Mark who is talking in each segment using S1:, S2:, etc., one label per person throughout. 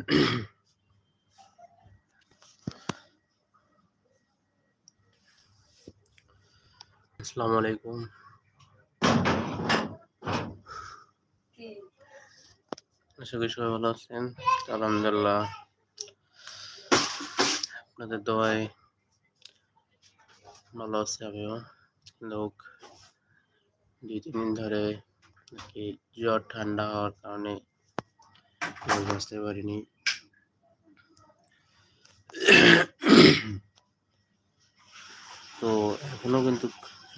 S1: আসসালামু আলাইকুম। আশা করি সবাই ভালো আছেন। আলহামদুলিল্লাহ। আপনাদের দোয়ায় ভালো আছে আমিও। লোক দুই তিন দিন ধরে নাকি জ্বর ঠান্ডা হওয়ার কারণে বাঁচতে পারিনি। তো এখনও কিন্তু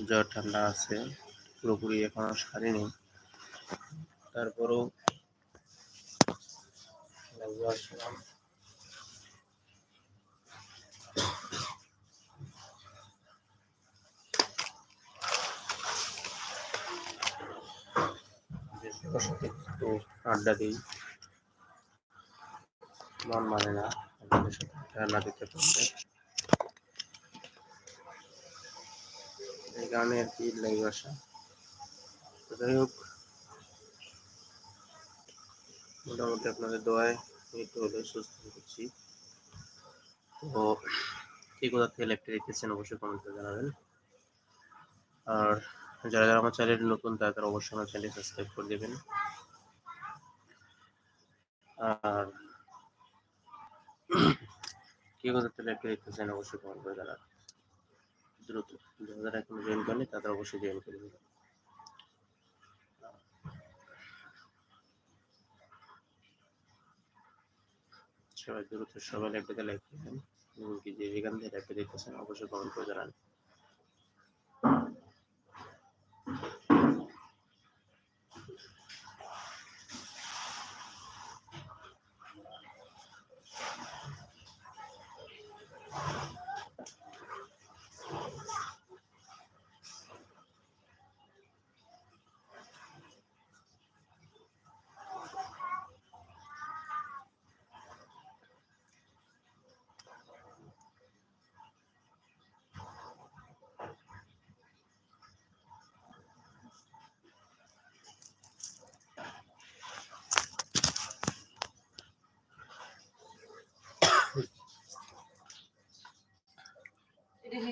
S1: জ্বর ঠান্ডা আছে, পুরোপুরি এখনও সারেনি। তারপরেও আসলাম আড্ডা দিই। মন মানে না। আপনাদের সাথে না দিতে পারলে। এই কারণে আর কি লাইভ আসা তো যাই হোক, মোটামুটি আপনাদের দোয়ায় একটু হলে, সুস্থ হচ্ছি। তো কে কোথা থেকে লাইভটা দেখতেছেন অবশ্যই কমেন্ট জানাবেন। আর যারা যারা আমার চ্যানেল নতুন, তারা তারা অবশ্যই আমার চ্যানেল সাবস্ক্রাইব করে দেবেন। আর কে কোথা থেকে লাইভটা অবশ্যই কমেন্ট করে জানাবেন দ্রুত যারা এখন জয়েন করেনি তাদের অবশ্যই জয়েন করে দেবেন সবাই দ্রুত সবাই লাইভটাতে লাইক করবেন এবং কি যে যেখান থেকে লাইভটা দেখতেছেন, অবশ্যই কমেন্ট করে জানান।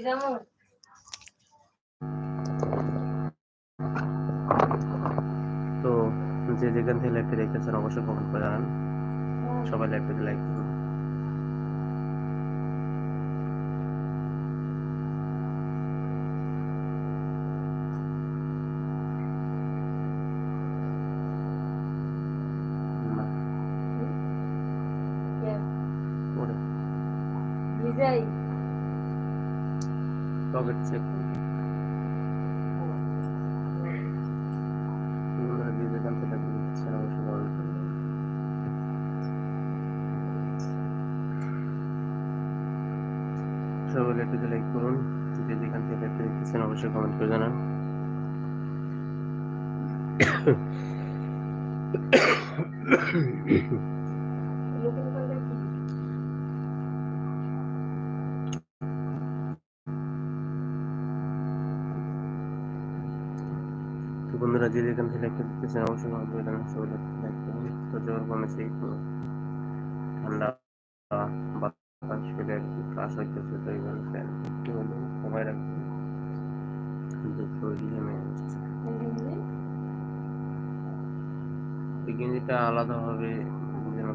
S2: ভিজামো
S1: তো যে যেখান থেকে লাইভটা দেখতেছেন অবশ্যই কমেন্ট করে জানান। সবাই লাইভটাতে লাইক বন্ধুরা যে যেখান থেকে লাইভটা দেখতেছেন অবশ্যই জানান সবাই লাইক করুন তো জ্বর কমেছে একটু ঠান্ডা বাতাস ফেলে কাশ হইতেছে তো এই জন্য ফ্যান একটু হলে কমায় রাখবেন কিন্তু শরীর ঘেমে এই গেঞ্জিটা আলাদা হবে নিজের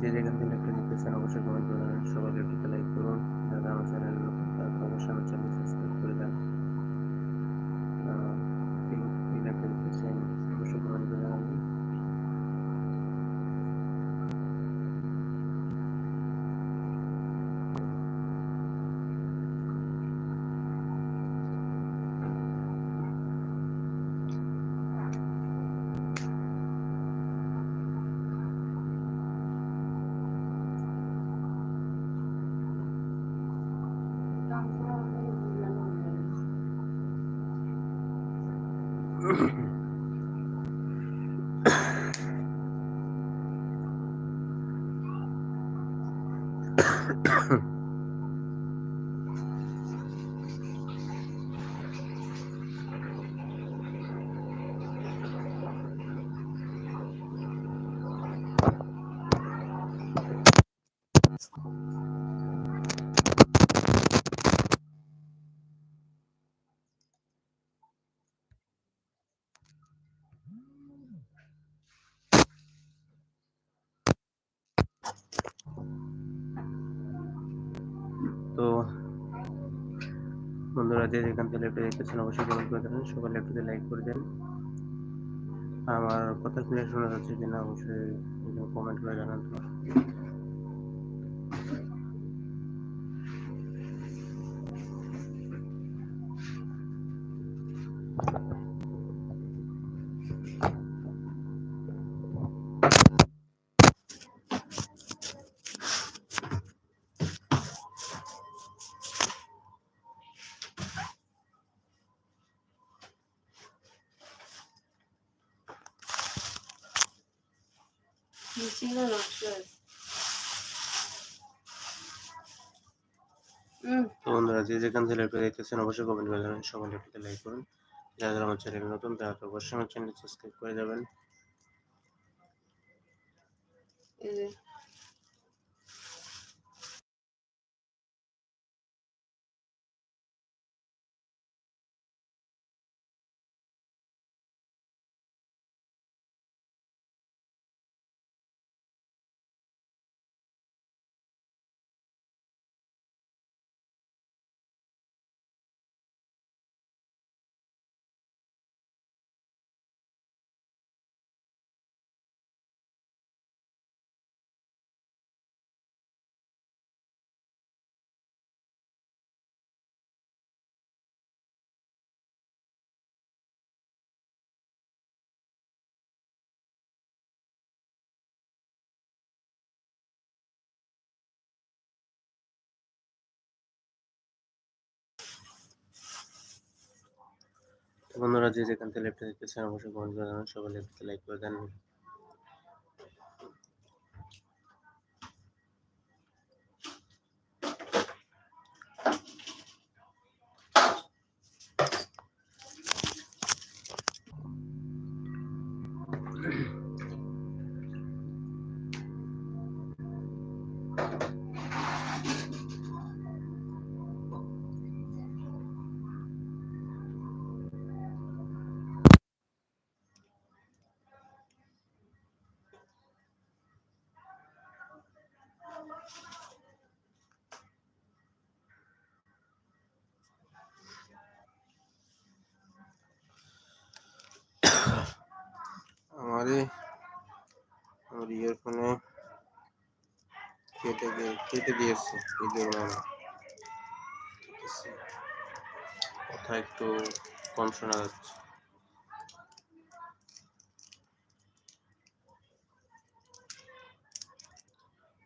S1: যে যেখান থেকে লাইকটা দিতেছেন অবশ্যই কমেন্ট করে দেবেন সবাই ভিডিওতে লাইক করুন। যারা আমার চ্যানেল নতুন তারা অবশ্যই আমার চ্যানেল সাবস্ক্রাইব করে দেন। আহ, এই- বন্ধুরা, যে যেখান থেকে ল্যাপটপ দেখতেছেন, অবশ্যই কমেন্ট করে দেবেন সবাই ল্যাপটপে লাইক করে দেন। আমার কথা ক্লিয়ার শোনা যাচ্ছে কিনা, অবশ্যই কমেন্ট করে জানান বন্ধুরা যে যেখান থেকে ল্যাপটপ দেখতেছেন, অবশ্যই কমেন্ট করে জানান সবাই লাইভটিতে লাইক করুন। যারা যারা আমার চ্যানেল নতুন, তারা তো অবশ্যই আমার চ্যানেল সাবস্ক্রাইব করে যাবেন। বন্ধুরা, যে যেখান থেকে লেফটে দেখতেছেন, অবশ্যই কমেন্ট করে জানান সবাই লেফটে লাইক করে দেন। আমারে আমার ইয়ারফোনে কেটে কেটে দিয়েছে ঈদের মানে কথা একটু কম শোনা যাচ্ছে।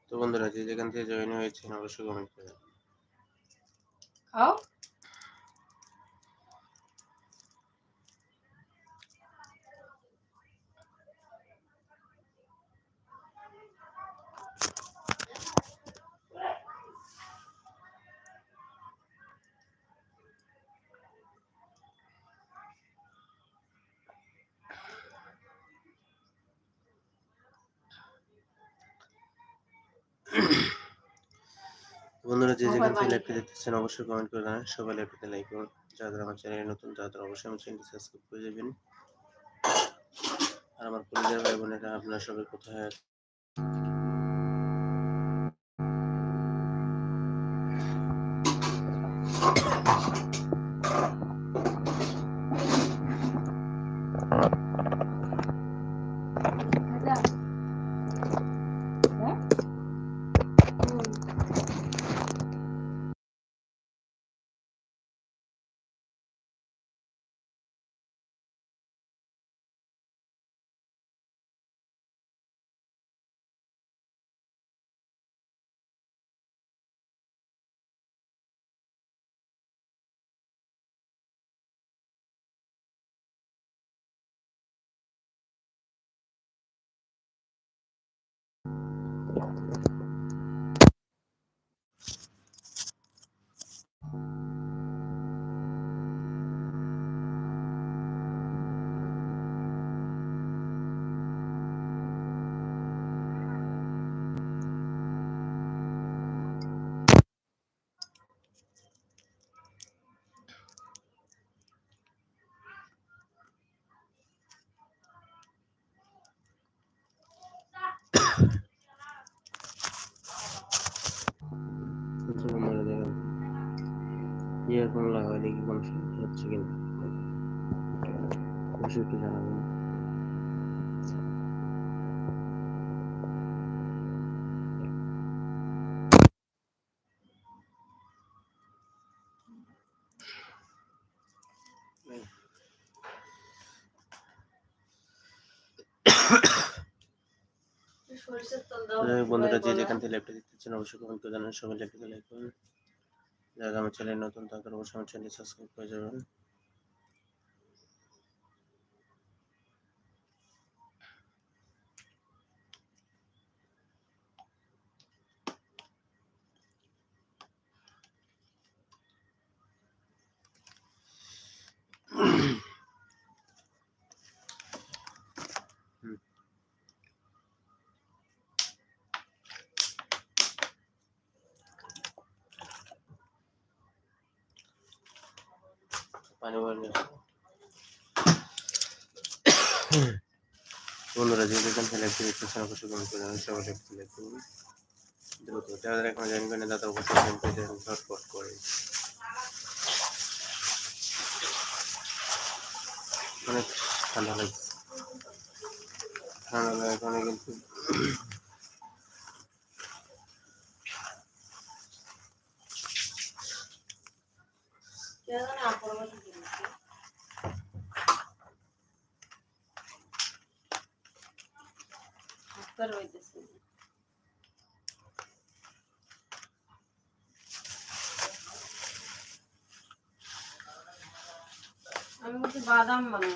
S1: তো বন্ধুরা, যে যেখান থেকে জয়েন হয়েছেন, অবশ্যই কমেন্ট করে
S2: খাও।
S1: বন্ধুরা যে যেখান থেকে। লাইভটি দেখতেছেন অবশ্যই কমেন্ট করে জানান। সবাই লাইভটিতে লাইক করুন। যারা আমার চ্যানেলে নতুন তারা অবশ্যই আমার চ্যানেলটি সাবস্ক্রাইব করে দেবেন। আর আমার পরিবার ভাই বোনেরা আপনারা সবাই কোথায়
S2: Thank
S1: you. বন্ধুরা যে যেখান থেকে লাইভটা দেখতেছেন অবশ্যই কমেন্ট করে জানান সবাই লাইভটাকে লাইক করুন। যারা আমার চ্যানেল নতুন তাদের অবশ্যই আমার চ্যানেল সাবস্ক্রাইব করে যাবেন পানি ভরে বন্ধুরা যে থেকে লাইভটা দেখতেছেন করে তাদের অবশ্যই জয়েন করে। অনেক ঠান্ডা লাগছে। ঠান্ডা লাগার কারণে কিন্তু
S2: কে জানে আপুর বাসা কিনেছে? আফতার হইতেছে। আমি বাদাম বানাই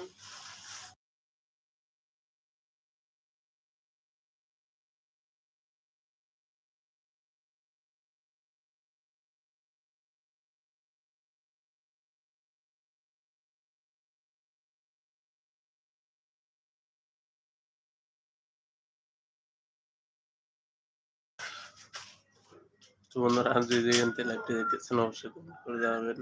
S1: তো বন্ধুরা আর যে যেখান থেকে লাইভটা দেখতেছেন অবশ্যই করে জানাবেন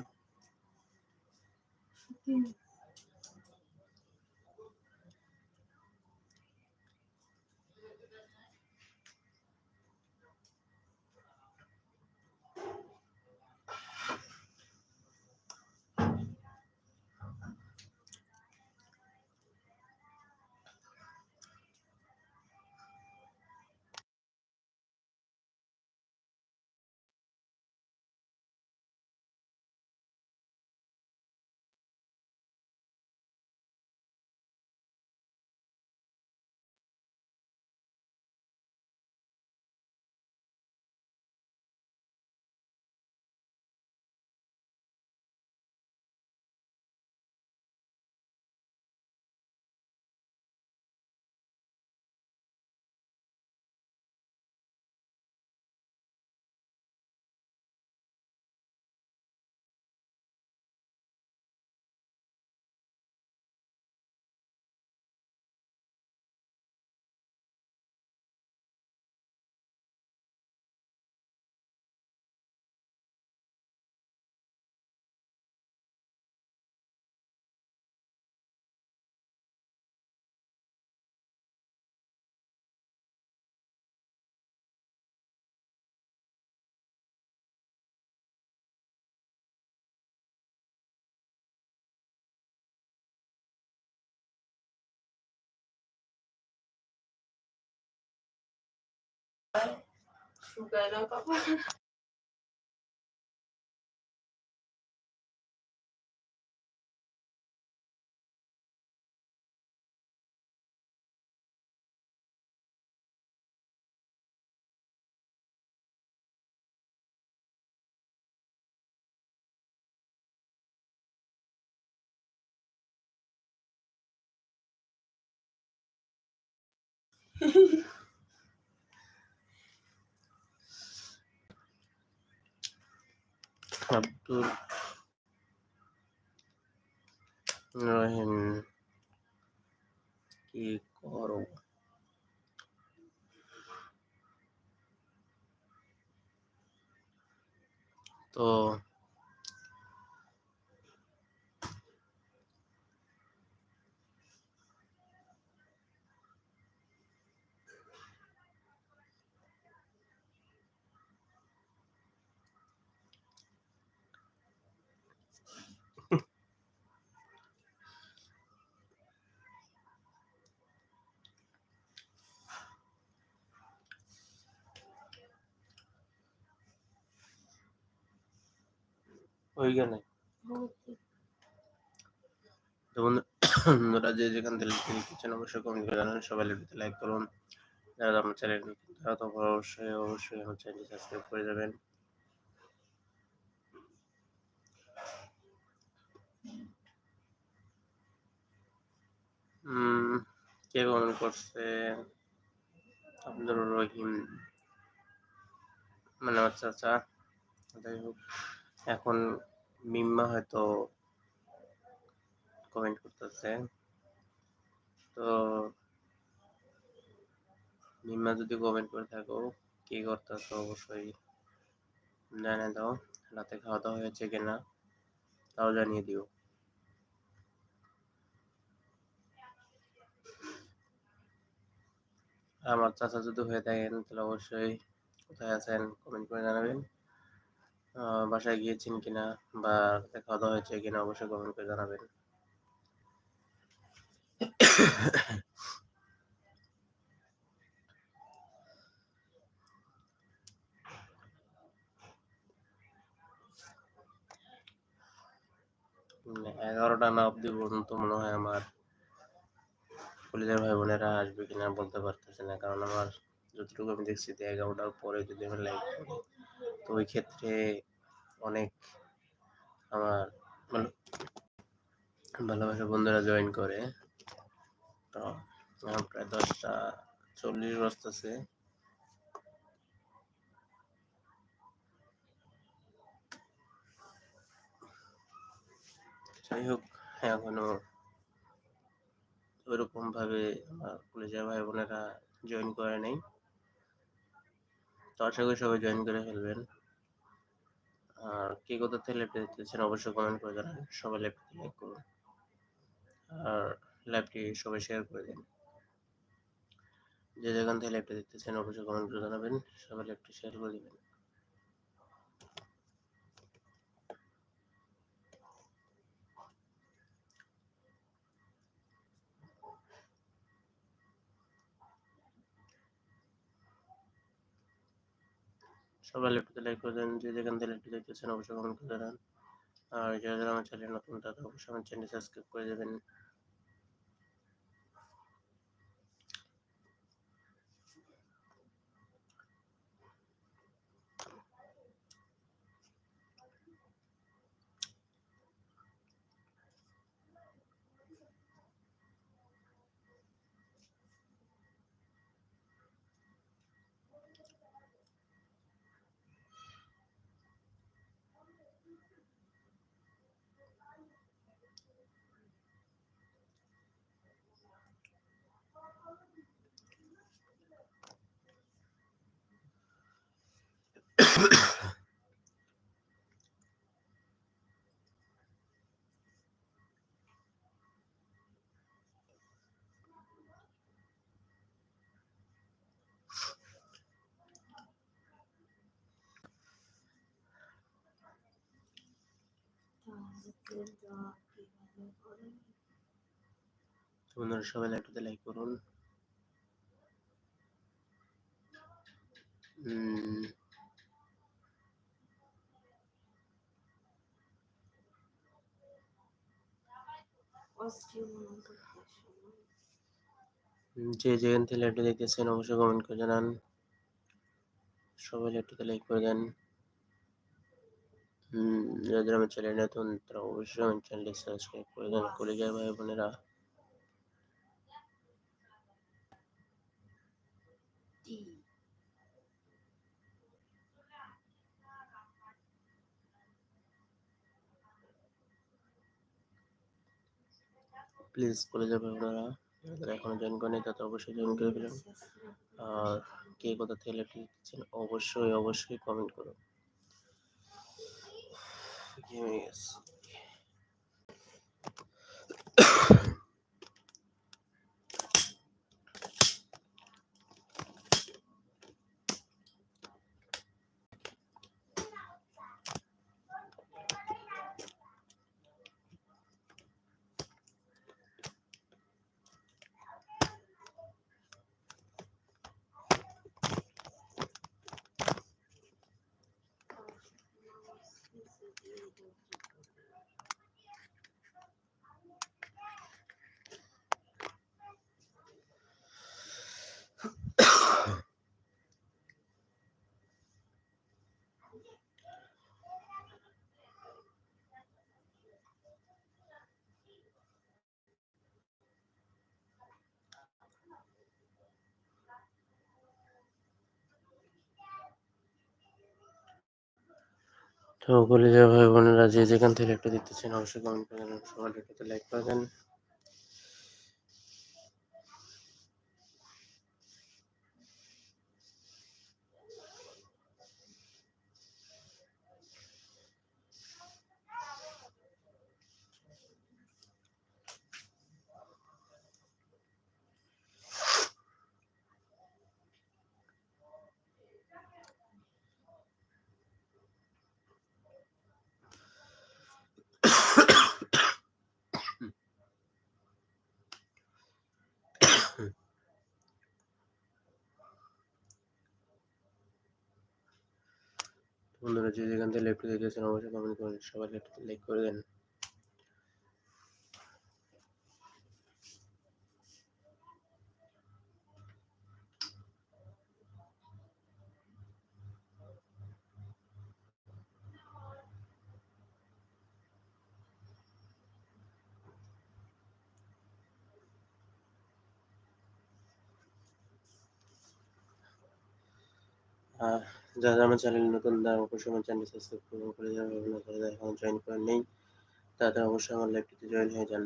S2: শুকায় না
S1: আব্দুল রহিম কি করো তো ওইখানে তো বন্ধুরা, যে যেখান থেকে লিখেছেন অবশ্যই কমেন্ট করে জানান। সবাই ভিডিওতে লাইক করুন। যারা আমার চ্যানেল তারা তো অবশ্যই অবশ্যই আমার চ্যানেলটি সাবস্ক্রাইব করে যাবেন। কে কমেন্ট করছে? আব্দুর রহিম। মানে আমার চাচা যাই হোক। এখন মিম্মা হয়তো কমেন্ট করতেছে। তো মিম্মা যদি কমেন্ট করে থাকো, কি করতেছো অবশ্যই জানিয়ে দাও। রাতে খাওয়া দাওয়া হয়েছে কিনা, তাও জানিয়ে দিও। আমার চাচা যদি হয়ে থাকেন, তাহলে অবশ্যই কোথায় আছেন কমেন্ট করে জানাবেন। বাসায় গিয়েছেন কিনা বা খাওয়া দাওয়া হয়েছে কিনা অবশ্যই কমেন্ট করে জানাবেন। এগারোটা না অব্দি পর্যন্ত মনে হয় আমার কলেজের ভাই বোনেরা আসবে কিনা বলতে পারতেছে না, কারণ আমার যতটুকু আমি দেখছি এগারোটার পরে যদি আমি লাইভ করি তো ওই ক্ষেত্রে অনেক আমার ভালো ভালোবাসা বন্ধুরা জয়েন করে। তো প্রায় দশটা চল্লিশ বসতেছে যাই হোক, এখনও ওইরকম ভাবে আমার কলেজের ভাই বোনেরা জয়েন করে নাই। তো আশা করি সবাই জয়েন করে ফেলবেন। আর কে কোথা থেকে লাইভটা দেখতেছেন অবশ্যই কমেন্ট করে জানান। সবাই লাইভটি লাইক করুন। আর লাইভটি সবাই শেয়ার করে দিন। যে যেখান থেকে লাইভটা দেখতেছেন, অবশ্যই কমেন্ট করে জানাবেন। সবাই লাইভটি শেয়ার করে দিবেন। সবাই লাইভটিতে লাইক করে দেন, যে যেখান থেকে লাইভটি দেখতেছেন অবশ্যই কমেন্ট করে দেন আর যারা যারা আমার চ্যানেল নতুন, তারা অবশ্যই আমার চ্যানেল সাবস্ক্রাইব করে দেবেন তো বন্ধুরা সবাই লাইভটিতে লাইক করুন। যে যেখান থেকে লাইভটি দেখতেছেন, অবশ্যই কমেন্ট করে জানান। সবাই লাইভটিতে লাইক করে দেন। যাদের আমার চ্যানেল নতুন তারা অবশ্যই আমার চ্যানেলটি সাবস্ক্রাইব করে দেন কলেজের ভাই বোনেরা প্লিজ কলেজের ভাই বোনেরা যারা এখনও জয়েন করেনি তারা অবশ্যই জয়েন করে ফেলুন আর কে কোথা থেকে দেখতেছেন অবশ্যই অবশ্যই কমেন্ট করুন ঘেমে গেছি তো কলেজা ভাই বোনেরা, যে যেখান থেকে একটা দেখতেছেন, অবশ্যই কমেন্ট করে দেন সবার লাইক করে দেন। বন্ধুরা যে যেখান থেকে লেফট দেখতেছেন অবশ্যই কমেন্ট করেন সবাই লেফট লাইক করে দেন আর যারা আমার চ্যানেল নতুন, তারা অবশ্যই আমার চ্যানেল সাবস্ক্রাইব করবেন করে যাবেন এবং যারা এখন জয়েন করেন নেই। তারা অবশ্যই আমার লাইভটিতে জয়েন হয়ে যান।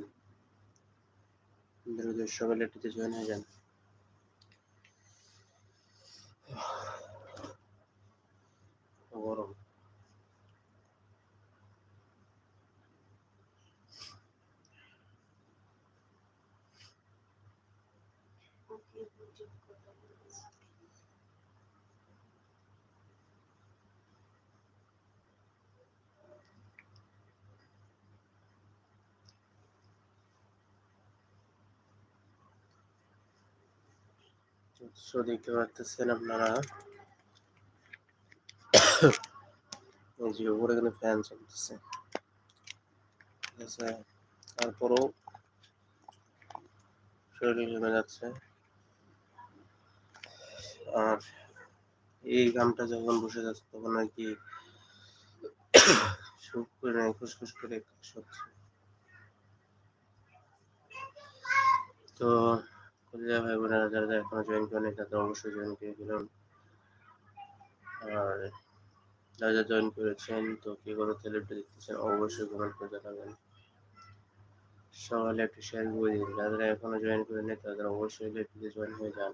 S1: দ্রুত সবাই লাইভটিতে জয়েন হয়ে যান। গরম।
S2: ওকে বুঝি
S1: উৎস দেখতে পাচ্ছেন আপনারা। এই যে উপরে এখানে ফ্যান চলতেছে। ঠিক আছে, তারপরেও শরীর জমে যাচ্ছে। আর এই ঘামটা যখন বসে যাচ্ছে, তখন আর কি সুখ করে নেয় খুসখুস করে হচ্ছে। তো কলিজা ভাই বোনেরা যারা যারা এখনও জয়েন করেনি, তাদের অবশ্যই জয়েন করে দিলাম আর যারা যারা জয়েন করেছেন, তো কে কোনো সেলিব্রিটি দেখতেছেন, অবশ্যই কমেন্ট করে জানাবেন। সকালে একটু শেয়ার করে দিন। যারা এখনও জয়েন করেনি তাদের অবশ্যই লেফটিতে জয়েন হয়ে যান।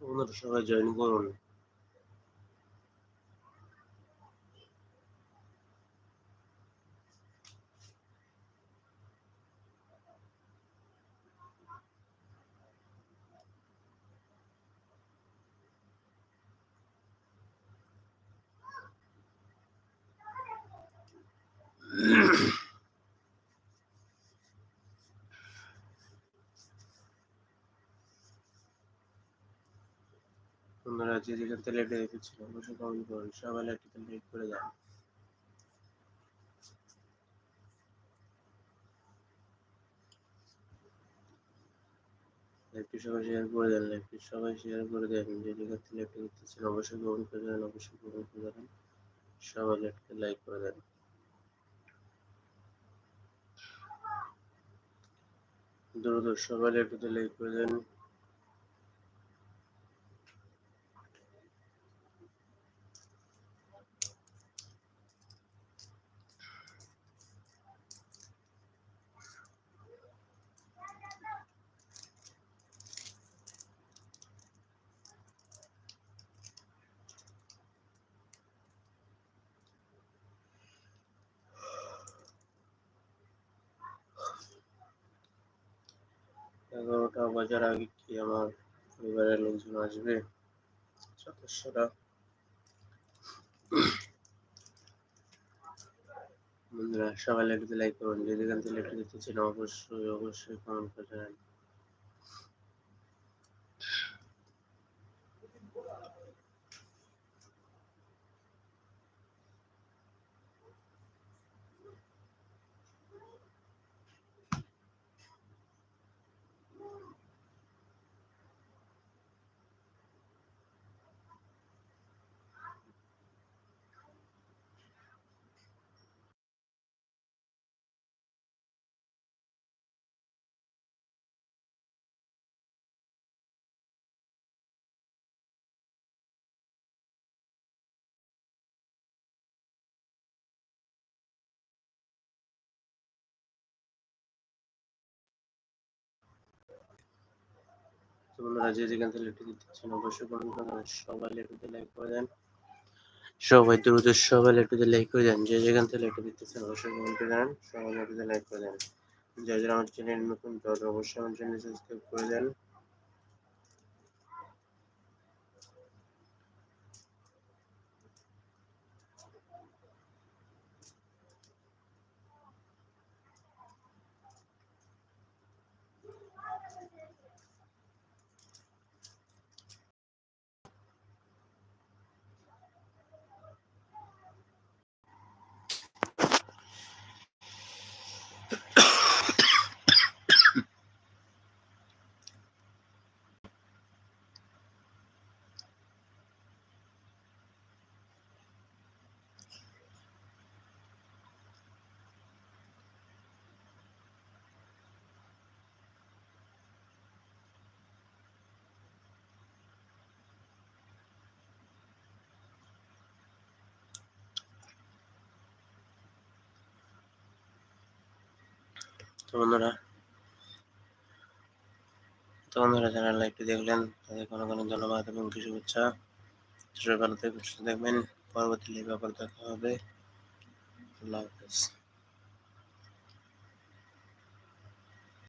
S1: ওনারা সবাই জয়েন করুন আপনারা যে যেখান থেকে লেটে দেখেছিল অবশ্যই কমেন্ট করুন সবাই লাইক করে যান লাইকটি সবাই শেয়ার করে দেন সবাই শেয়ার করে দেন। যে যেখান থেকে লেটে অবশ্যই কমেন্ট করে দেন অবশ্যই করে দেন সবাই লাইক করে দেন। দ্রুত সবাই লাইক করে দেন। এগারোটা বাজার আগে কি আমার পরিবারের লোকজন আসবে? সদস্যরা। বন্ধুরা সবাই লাইক করুন যদি এখান থেকে দিতে চান অবশ্যই অবশ্যই কমেন্ট করে যেখান থেকে একটু দিতেছেন অবশ্যই কমেন্ট সবাই একটু লাইক করে দেন। সবাই দ্রুত সবাই লেটুতে লাইক করে দেন। যে যেখান থেকে একটু দিতেছেন অবশ্যই কমেন্ট করে দেন, সবাই লেটুতে লাইক করে দেন। যারা যারা আমার চ্যানেল নতুন তাদের অবশ্যই আমার চ্যানেল সাবস্ক্রাইব করে দেন। তো বন্ধুরা তো বন্ধুরা যারা লাইভটি দেখলেন, তাদের কোনো কোনো ধন্যবাদ এবং শুভেচ্ছা। ভালো থাকবেন, সুস্থ পরবর্তী লাইভে আবার দেখা হবে। আল্লাহ হাফেজ।